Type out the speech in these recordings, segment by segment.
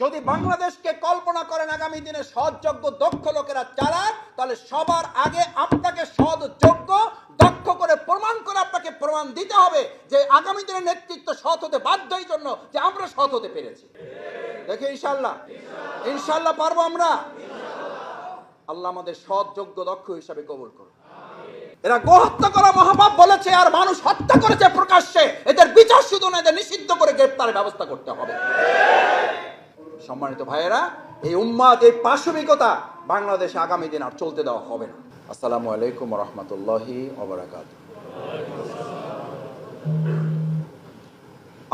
যদি বাংলাদেশকে কল্পনা করেন আগামী দিনে সৎযোগ্য, দক্ষ লোকেরা চালান, তাহলে সবার আগে আপনাকে সৎ যোগ্য দক্ষ করে প্রমাণ করে আপনাকে প্রমাণ দিতে হবে যে আগামী দিনের নেতৃত্ব সৎ হতে বাধ্য এই জন্য যে আমরা সৎ হতে পেরেছি। দেখে ইনশাল্লাহ ইনশাল্লাহ পারব আমরা? আল্লাহ আমাদের সৎ যোগ্য দক্ষ হিসাবে কবুল করুন। এরা গোহত্যা করা মহাপাপ বলেছে, আর মানুষ হত্যা করেছে প্রকাশ্যে। এদের বিচার শুধু না এদের নিষিদ্ধ করে গ্রেপ্তারের ব্যবস্থা করতে হবে। সম্মানিত ভাইয়েরা, এই উম্মাদ, এই পাশবিকতা বাংলাদেশে আগামী দিন আর চলতে দেওয়া হবে না। আসসালামু আলাইকুম রহমতুল্লাহি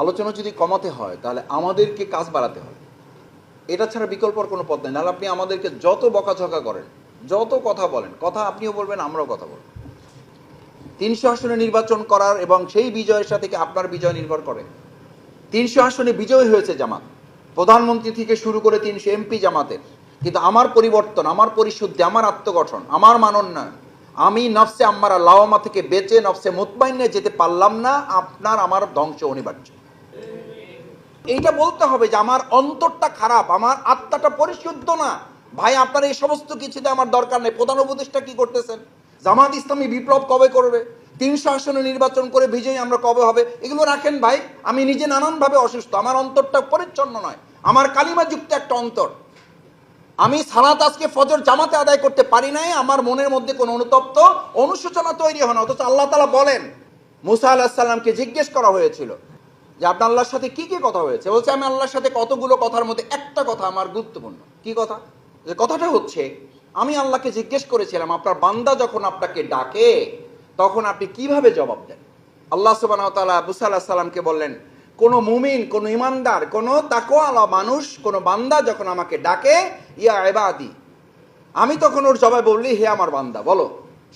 আলোচনা যদি কমাতে হয়, তাহলে আমাদেরকে কাজ বাড়াতে হবে। এটা ছাড়া বিকল্পর কোনো পথ নেই। নাহলে আপনি আমাদেরকে যত বকাঝকা করেন, যত কথা বলেন, কথা আপনিও বলবেন, আমরাও কথা বলব। তিনশো আসনে নির্বাচন করার এবং সেই বিজয়ের সাথে আপনার বিজয় নির্ভর করে? তিনশো আসনে বিজয় হয়েছে জামাত। প্রধানমন্ত্রী থেকে শুরু করে তিনশো এমপি জামাতের। কিন্তু আমার পরিবর্তন, আমার পরিশুদ্ধি, আমার আত্মগঠন, আমার মানোন্নয়ন আমি নফসে আম্মারা লাওয়ামা থেকে বেঁচে নফসে মুতমাইনে যেতে পারলাম না, আপনার আমার ধ্বংস অনিবার্য। এইটা বলতে হবে যে আমার অন্তরটা খারাপ, আমার আত্মাটা পরিশুদ্ধ না। ভাই, আপনার এই সমস্ত কিছুতে আমার দরকার নেই। প্রধান উপদেষ্টা কি করতেছেন? জামাত ইসলামী বিপ্লব কবে করবে? তিনশো আসনে নির্বাচন করে বিজয়ী আমরা কবে হবে? এগুলো রাখেন ভাই, আমি নিজে নানানভাবে অসুস্থ। আমার অন্তরটা পরিচ্ছন্ন নয়। আমার কালিমা যুক্ত একটা অন্তর। আমি সালাত আজকে ফজর জামাতে আদায় করতে পারি নাই, আমার মনের মধ্যে কোনো অনুতপ্ত অনুশোচনা তৈরি হয় না। অথচ আল্লাহ তালা বলেন, মুসা আল্লাহ সাল্লামকে জিজ্ঞেস করা হয়েছিল যে আপনার আল্লাহর সাথে কি কি কথা হয়েছে? বলছে, আমি আল্লাহর সাথে কতগুলো কথার মধ্যে একটা কথা আমার গুরুত্বপূর্ণ। কি কথা? যে কথাটা হচ্ছে, আমি আল্লাহকে জিজ্ঞেস করেছিলাম, আপনার বান্দা যখন আপনাকে ডাকে তখন আপনি কীভাবে জবাব দেন? আল্লাহ সুবাহ তাআলা মুসা সাল্লামকে বললেন, কোন মুমিন, কোন ইমানদার, কোন তাকোয়ালা মানুষ, কোন বান্দা যখন আমাকে ডাকে, ইয়া এবাদি আমি তখন ওর জবাব বললি, হে আমার বান্দা, বলো।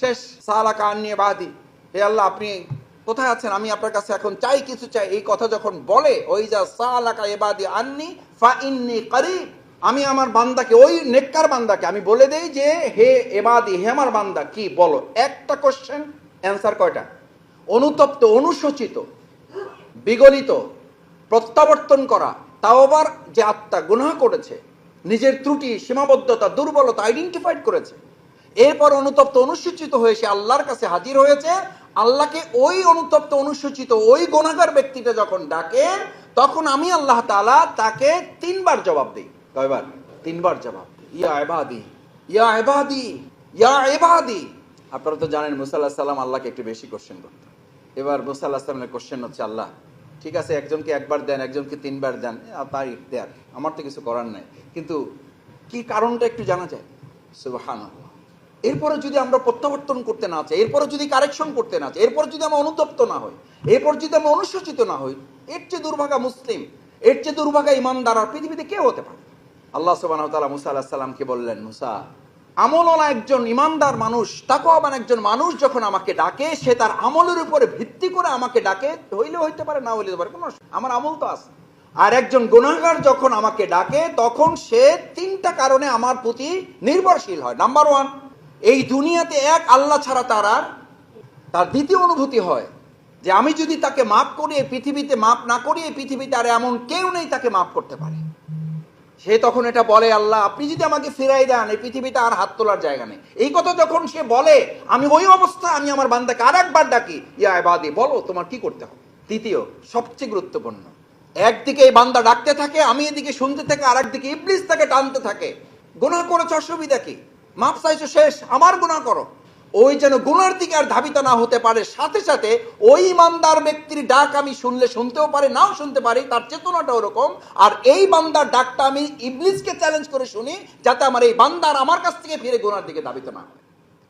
শেষ। সালা কান নিয়ে বাদি হে আল্লাহ, আপনি কোথায় আছেন? আমি আপনার কাছে এখন চাই, কিছু চাই। এই কথা যখন বলে, ওই যা সালাকা এবাদি আননি, ফা ইন্নি করিব, আমি আমার বান্দাকে, ওই নেককার বান্দাকে, আমি বলে দেই যে, হে এবাদি হে আমার বান্দা, কি বলো? একটা কোশ্চেন অ্যান্সার কয়টা? অনুতপ্ত, অনুশোচিত, বিগলিত, প্রত্যাবর্তন করা, তাও আবার যে আত্মা গুনাহ করেছে, নিজের ত্রুটি, সীমাবদ্ধতা, দুর্বলতা আইডেন্টিফাইড করেছে, এরপর অনুতপ্ত অনুসূচিত হয়ে সে আল্লাহর কাছে হাজির হয়েছে, আল্লাহকে ওই অনুতপ্ত অনুসূচিত ওই গুণাগার ব্যক্তিটা যখন ডাকে, তখন আমি আল্লাহ তাআলা তাকে তিনবার জবাব দিই। কয়বার? তিনবার জবাব দিই। ইয়া এবাদি ইয়া এবাদি ইয়া এবাদি আপনারা তো জানেন মুসাল্লাহ সাল্লাম আল্লাহকে একটু বেশি কোশ্চেন করতেন এবার মুসা আল্লাহ সাল্লামের কোশ্চেন হচ্ছে, আল্লাহ, ঠিক আছে, একজনকে একবার দেন, একজনকে তিনবার দেন তাই দেন। আমার তো কিছু করার নাই। কিন্তু কি কারণটা একটু জানা যায়? সুবাহান এরপরে যদি আমরা প্রত্যাবর্তন করতে না চাই, এরপরে যদি কারেকশন করতে না চাই, এরপর যদি আমরা অনুতপ্ত না হই, এরপর যদি আমরা অনুশোচিত না হই, এর চেয়ে দুর্ভাগা মুসলিম, এর চেয়ে দুর্ভাগা ইমানদার আর পৃথিবীতে কেউ হতে পারে আল্লাহ সুবাহ মুসা আল্লাহ সাল্লামকে বললেন, মুসা আমলওয়ালা একজন ইমানদার মানুষ, তাকওয়াবান একজন মানুষ যখন আমাকে ডাকে, সে তার আমলের উপরে ভিত্তি করে আমাকে ডাকে, হইলে হইতে পারে, না হইলে পারে, কোনো আমার আমল তো আছে। আর একজন গুনাহগার যখন আমাকে ডাকে, তখন সে তিনটা কারণে আমার প্রতি নির্ভরশীল হয়। নাম্বার ওয়ান এই দুনিয়াতে এক আল্লাহ ছাড়া তার আর, তার দ্বিতীয় অনুভূতি হয় যে আমি যদি তাকে মাফ করি, এই পৃথিবীতে মাফ না করি, এই পৃথিবীতে আর এমন কেউ নেই তাকে মাফ করতে পারে। সে তখন এটা বলে, আল্লাহ, আপনি যদি আমাকে ফিরাই দেন, এই পৃথিবীতে আর হাত তোলার জায়গা নেই। এই কথা যখন সে বলে, আমি ওই অবস্থা, আমি আমার বান্দাকে আর একবার ডাকি, ইয়া বাদি বলো তোমার কি করতে হবে? তৃতীয়, সবচেয়ে গুরুত্বপূর্ণ, একদিকে এই বান্দা ডাকতে থাকে, আমি এদিকে শুনতে থাকে আর একদিকে ইবলিস তাকে টানতে থাকে। গুনাহ করেছ, অসুবিধা কি? মাপ চাইছো, শেষ, আমার গুনাহ করো। ওই যেন গুণার দিকে আর ধাবিত না হতে পারে। সাথে সাথে ওই ইমানদার ব্যক্তির ডাক আমি শুনলে শুনতেও পারে, নাও শুনতে পারি, তার চেতনাটা ওরকম। আর এই বান্দার ডাকটা আমি ইবলিসকে চ্যালেঞ্জ করে শুনি, যাতে আমার এই বান্দার আমার কাছ থেকে ফিরে গুনার দিকে ধাবিত না হয়।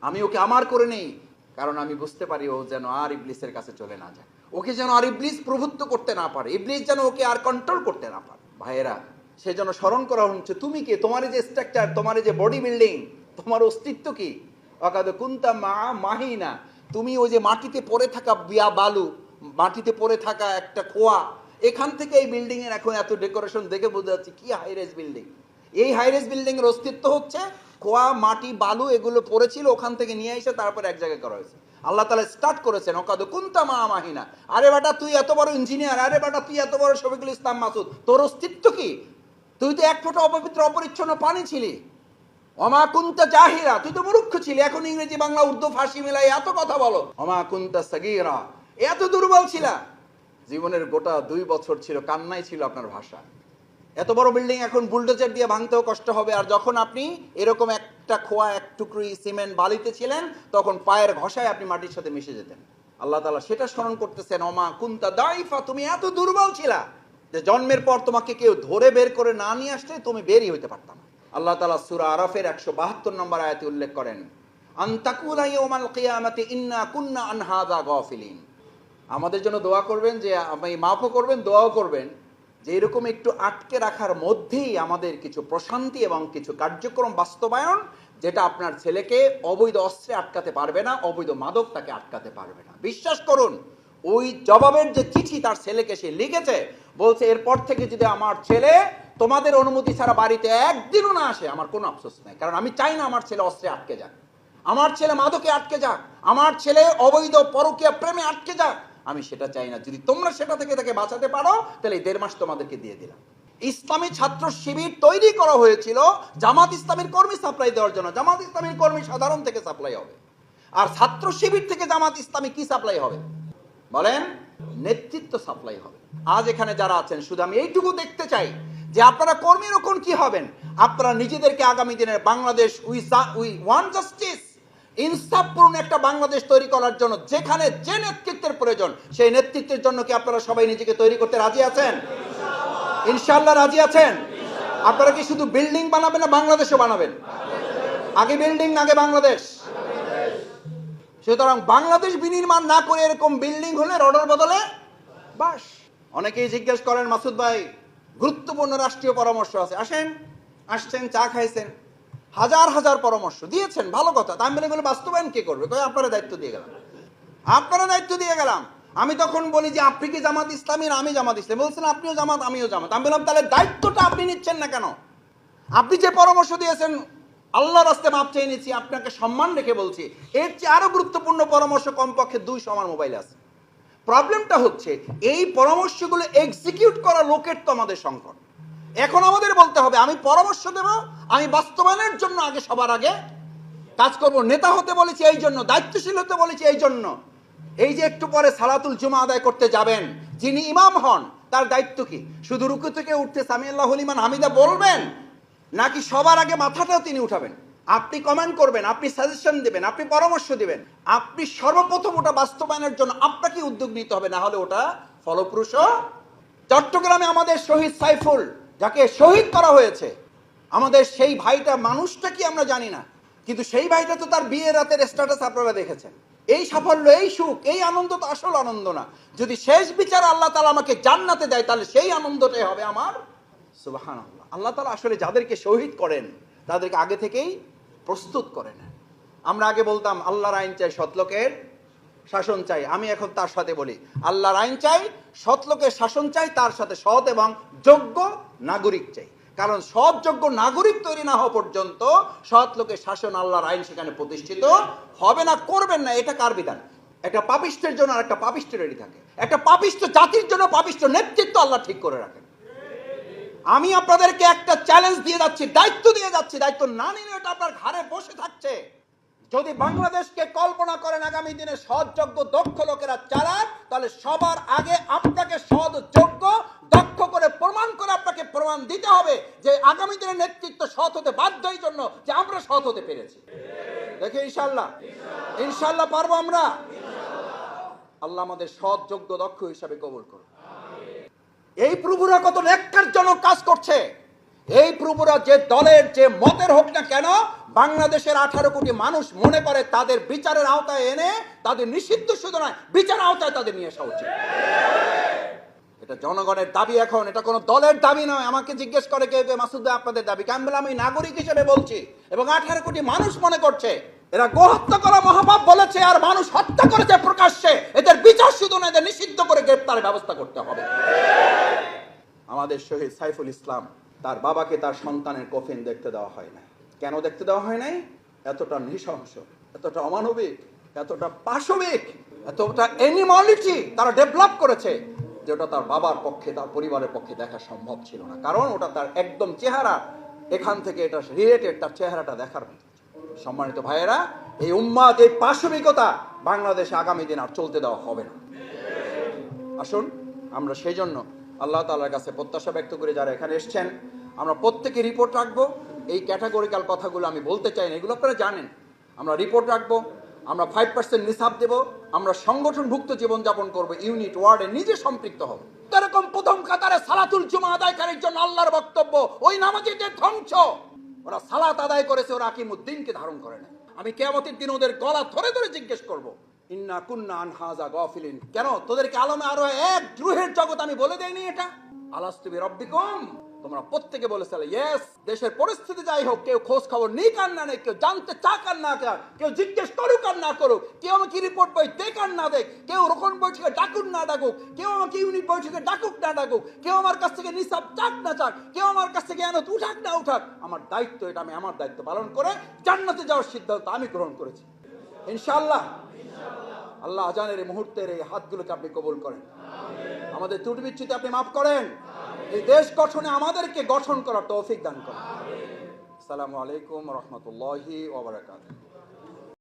আমি ওকে আমার করে নেই, কারণ আমি বুঝতে পারি ও যেন আর ইবলিসের কাছে চলে না যায়। ওকে যেন আর ইবলিস প্রভুত্ব করতে না পারে, ইবলিস যেন ওকে আর কন্ট্রোল করতে না পারে। ভাইয়েরা, সে যেন স্মরণ করা হচ্ছে, তুমি কে? তোমার যে স্ট্রাকচার তোমার যে বডি বিল্ডিং তোমার অস্তিত্ব কি? অকাদ কুন্তা মা মাহিনা। তুমি ওই যে মাটিতে পড়ে থাকা বিয়া বালু, মাটিতে পড়ে থাকা একটা খোয়া, এখান থেকে এই বিল্ডিং এর এখন এত ডেকোরেশন দেখে বোঝা যাচ্ছে কি হাইরেজ বিল্ডিং এই হাইরেজ বিল্ডিং এর অস্তিত্ব হচ্ছে খোয়া, মাটি, বালু এগুলো পড়েছিল, ওখান থেকে নিয়ে এসে তারপর এক জায়গায় করা হয়েছে। আল্লাহ তালা স্টার্ট করেছেন ওকাদ কুন্তা মা মাহিনা। আরে বাটা, তুই এত বড় ইঞ্জিনিয়ার আরে বাটা, তুই এত বড় শফিকুল ইসলাম মাসুদ। তোর অস্তিত্ব কি? তুই তো এক ফোঁটা অপবিত্র, অপরিচ্ছন্ন পানি ছিলি। অমা কুন্তা জাহিরা, তুই তো মূর্খ ছিলি, এখন ইংরেজি, বাংলা, উর্দু ফার্সি মিলাই এত কথা বলো। অমা কুন্তা সাগিরা এত দুর্বল ছিলা। জীবনের গোটা দুই বছর ছিল, কান্নাই ছিল আপনার ভাষা। এত বড় বিল্ডিং এখন বুলডোজার দিয়ে ভাঙতেও কষ্ট হবে, আর যখন আপনি এরকম একটা খোয়া, এক টুকরি সিমেন্ট বালিতে ছিলেন, তখন পায়ের ঘষায় আপনি মাটির সাথে মিশে যেতেন। আল্লাহ তালা সেটা স্মরণ করতেছেন, অমা কুন্তা দাইফা, তুমি এত দুর্বল ছিলা যে জন্মের পর তোমাকে কেউ ধরে বের করে না নিয়ে আসলে তুমি বেরই হইতে পারতাম না। আল্লাহ তালা সুরা আরফের একশো বাহাত্তর নম্বর আয়াতে উল্লেখ করেন আমাদের জন্য দোয়া করবেন যে, আপনি মাফও করবেন, দোয়াও করবেন যে, এরকম একটু আটকে রাখার মধ্যেই আমাদের কিছু প্রশান্তি এবং কিছু কার্যক্রম বাস্তবায়ন যেটা আপনার ছেলেকে অবৈধ অস্ত্রে আটকাতে পারবে না, অবৈধ মাদক তাকে আটকাতে পারবে না। বিশ্বাস করুন, ওই জবাবের যে চিঠি তার ছেলেকে সে লিখেছে, বলছে, এরপর থেকে যদি আমার ছেলে তোমাদের অনুমতি ছাড়া বাড়িতে একদিনও না আসে, আমার কোনো আফসোস নেই। কারণ আমি চাই না আমার ছেলে অস্ত্রে আটকে যাক। আমার ছেলে মাদকে আটকে যাক। আমার ছেলে অবৈধ পরকীয়া প্রেমে আটকে যাক। আমি সেটা চাই না। যদি তোমরা সেটা থেকে তাকে বাঁচাতে পারো, তাহলে দেড় মাস তোমাদেরকে দিয়ে দিলাম। ইসলামী ছাত্র শিবির তৈরি করা হয়েছিল। জামাত ইসলামের কর্মী সাপ্লাই দেওয়ার জন্য। জামাত ইসলামের কর্মী সাধারণ থেকে সাপ্লাই হবে। আর ছাত্র শিবির থেকে জামাত ইসলামী কি সাপ্লাই হবে? বলেন, নেতৃত্ব সাপ্লাই হবে। আজ এখানে যারা আছেন, শুধু আমি এইটুকু দেখতে চাই। যে আপনারা কর্মী রকম কি হবেন? আপনারা নিজেদেরকে আগামী দিনের Bangladesh we we want justice, ইনসাফপূর্ণ একটা বাংলাদেশ তৈরি করার জন্য, যেখানে যে নেতৃত্বের প্রয়োজন, সেই নেতৃত্বের জন্য কি আপনারা সবাই নিজেকে তৈরি করতে রাজি আছেন? ইনশাল্লাহ রাজি আছেন? আপনারা কি শুধু বিল্ডিং বানাবেন না বাংলাদেশও বানাবেন? আগে বিল্ডিং, আগে বাংলাদেশ। সুতরাং বাংলাদেশ বিনির্মাণ না করে এরকম বিল্ডিং হলে রডের বদলে বাস। অনেকেই জিজ্ঞেস করেন, মাসুদ ভাই গুরুত্বপূর্ণ রাষ্ট্রীয় পরামর্শ আছে। আসেন, আসছেন, চা খাইছেন। হাজার হাজার পরামর্শ দিয়েছেন, ভালো কথা। তা আমি এগুলো বাস্তবায়ন কে করবে? কই আপনারা দায়িত্ব দিয়ে গেলাম। আপনারা দায়িত্ব দিয়ে গেলাম। আমি তখন বলি যে, আপনি কি জামাত ইসলামী না আমি জামাত ইসলামী? বলছেন, আপনিও জামাত, আমিও জামাত। আমি বললাম, তাহলে দায়িত্বটা আপনি নিচ্ছেন না কেন? আপনি যে পরামর্শ দিয়েছেন, আল্লাহর রাস্তে মাপ চেয়ে নিচ্ছি, আপনাকে সম্মান রেখে বলছি, এর চেয়ে আরও গুরুত্বপূর্ণ পরামর্শ কমপক্ষে দুইশো আমার মোবাইল আছে। প্রবলেমটা হচ্ছে, এই পরামর্শগুলো এক্সিকিউট করা লোকের তো আমাদের সংকট। এখন আমাদের বলতে হবে, আমি পরামর্শ দেব, আমি বাস্তবায়নের জন্য আগে সবার আগে কাজ করব। নেতা হতে বলেছি এই জন্য, দায়িত্বশীল হতে বলেছি এই জন্য। এই যে একটু পরে সালাতুল জুমা আদায় করতে যাবেন, যিনি ইমাম হন, তার দায়িত্ব কি? শুধু রুকু থেকে উঠতে সামি আল্লাহ হলিমান হামিদা বলবেন, নাকি সবার আগে মাথাটাও তিনি উঠাবেন? আপনি কমেন্ট করবেন, আপনি সাজেশন দেবেন, আপনি পরামর্শ দিবেন, আপনি সর্বপ্রথম ওটা বাস্তবায়নের জন্য আপনাকে উদ্যোগ নিতে হবে, না হলে ওটা ফলপ্রসূ চট্টগ্রামে আমাদের শহীদ সাইফুল, যাকে শহীদ করা হয়েছে। আমাদের সেই ভাইটা মানুষটা কি আমরা জানি না, কিন্তু সেই ভাইটা তো তার বিয়ের রাতের স্ট্যাটাস আপনারা দেখেছেন। এই সাফল্য, এই সুখ, এই আনন্দ তো আসল আনন্দ না। যদি শেষ বিচার আল্লাহ তালা আমাকে জান্নাতে দেয়, তাহলে সেই আনন্দটাই হবে আমার আল্লাহ আল্লাহ তালা আসলে যাদেরকে শহীদ করেন, তাদেরকে আগে থেকেই প্রস্তুত করেন আমরা আগে বলতাম, আল্লাহর আইন চাই সৎলোকের শাসন চাই। আমি এখন তার সাথে বলি, আল্লাহর আইন চাই সৎলোকের শাসন চাই, তার সাথে সৎ এবং যোগ্য নাগরিক চাই। কারণ সৎ যোগ্য নাগরিক তৈরি না হওয়া পর্যন্ত সৎ লোকের শাসন আল্লাহর আইন সেখানে প্রতিষ্ঠিত হবে না, করবেন না, এটা কার বিধান? একটা পাপিষ্টের জন্য আর একটা পাপিষ্ট রেডি থাকে। একটা পাপিষ্ট জাতির জন্য পাপিষ্ট নেতৃত্ব আল্লাহ ঠিক করে রাখেন। আমি আপনাদেরকে একটা চ্যালেঞ্জ দিয়ে যাচ্ছি, দায়িত্ব দিয়ে যাচ্ছি। দায়িত্ব না নিলে এটা আপনার ঘাড়ে বসে থাকছে। যদি বাংলাদেশকে কল্পনা করেন, আগামী দিনে সৎ যোগ্য দক্ষ লোকেরা চালান তাহলে সবার আগে আপনাকে সৎযোগ্য, দক্ষ করে প্রমাণ করে আপনাকে প্রমাণ দিতে হবে যে আগামী দিনের নেতৃত্ব সৎ হতে বাধ্য এই জন্য যে আমরা সৎ হতে পেরেছি। দেখে ইনশাল্লাহ ইনশাল্লাহ পারব আমরা? আল্লাহ আমাদের সৎ, যোগ্য, দক্ষ হিসাবে কবুল করুন। এই প্রভুরা কত ন্যাক্কারজনক কাজ করছে? এই প্রভুরা যে দলের যে মতের হোক না কেন, বাংলাদেশের আঠারো কোটি মানুষ মনে করে তাদের বিচারের আওতায় এনে তাদের নিষিদ্ধ শুধু নয় বিচার আওতায় তাদের নিয়ে আসা উচিত। এটা জনগণের দাবি এখন, এটা কোনো দলের দাবি নয়। আমাকে জিজ্ঞেস করে কেউ কেউ মাসুদ ভাই, আপনাদের দাবি আমি বললাম, আমি নাগরিক হিসেবে বলছি। এবং আঠারো কোটি মানুষ মনে করছে, এরা গোহত্যা করা মহাপাপ বলেছে আর মানুষ হত্যা করেছে প্রকাশ্যে। এদের বিচার শুধু না এদের নিষিদ্ধ করে গ্রেপ্তারের ব্যবস্থা করতে হবে। আমাদের শহীদ সাইফুল ইসলাম তার বাবাকে তার সন্তানের কফিন দেখতে দেওয়া হয় না কেন দেখতে দেওয়া হয় নাই? এতটা নৃশংস, এতটা অমানবিক, এতটা পাশবিক, এতটা অ্যানিমালিটি তারা ডেভেলপ করেছে যে ওটা তার বাবার পক্ষে, তার পরিবারের পক্ষে দেখা সম্ভব ছিল না। কারণ ওটা তার একদম চেহারা, এখান থেকে এটা রিলেটেড তার চেহারাটা দেখার। সম্মানিত ভাইয়েরা, এই উম্মাদ, এই পাশবিকতা বাংলাদেশে আগামী দিন আর চলতে দেওয়া হবে না। আসুন, আমরা সেই জন্য আল্লাহ তালার কাছে প্রত্যাশা ব্যক্ত করে যারা এখানে এসছেন, আমরা প্রত্যেকে রিপোর্ট রাখব। এই ক্যাটাগরিক্যাল কথাগুলো আমি বলতে চাই না, এগুলো আপনারা জানেন। আমরা রিপোর্ট রাখব, আমরা ফাইভ পার্সেন্ট নিসাব দেবো, আমরা সংগঠনভুক্ত জীবনযাপন করব ইউনিট ওয়ার্ডে নিজে সম্পৃক্ত হব। এরকম প্রথম কাতারে সালাতুল জুমা আদায়কারীর জন্য আল্লাহর বক্তব্য, ওই নামাজিদের ধ্বংস। ওরা সালাত আদায় করেছে, ওরা আকিমুদ্দিনকে ধারণ করে না আমি কেমতের দিন ওদের গলা ধরে ধরে জিজ্ঞেস করব ইন্না কুন্না আনহাজা গফিলিন। কেন? তোদেরকে আলমে আরও এক দ্রুহের জগৎ আমি বলে দেইনি এটা। আলাস্তুবি রব্বিকুম। তোমরা প্রত্যেকে বলেছিলে ইয়েস, দেশের পরিস্থিতি যাই হোক, কেউ খোঁজ খবর নিক আর না নেই কেউ জানতে চাক আর না চাক, কেউ জিজ্ঞেস করুক আর না করুক, কেউ আমাকে রিপোর্ট বই দেখ আর না দেখ কেউ রোকন বৈঠকে ডাকুক না ডাকুক, কেউ আমাকে ইউনিট বৈঠকে ডাকুক না ডাকুক, কেউ আমার কাছ থেকে নিসাব চাক না চাক, কেউ আমার কাছ থেকে এনত উঠাক না উঠাক, আমার দায়িত্ব এটা, আমি আমার দায়িত্ব পালন করে জান্নাতে যাওয়ার সিদ্ধান্ত আমি গ্রহণ করেছি। ইনশাআল্লাহ আল্লাহ আজানের এই মুহূর্তের এই হাতগুলোকে আপনি কবুল করেন। আমাদের ত্রুটি বিচ্ছুতি আপনি মাফ করেন। এই দেশ গঠনে আমাদেরকে গঠন করার তৌফিক দান করেন। আসসালামু আলাইকুম রহমতুল্লাহি ওবরাকাত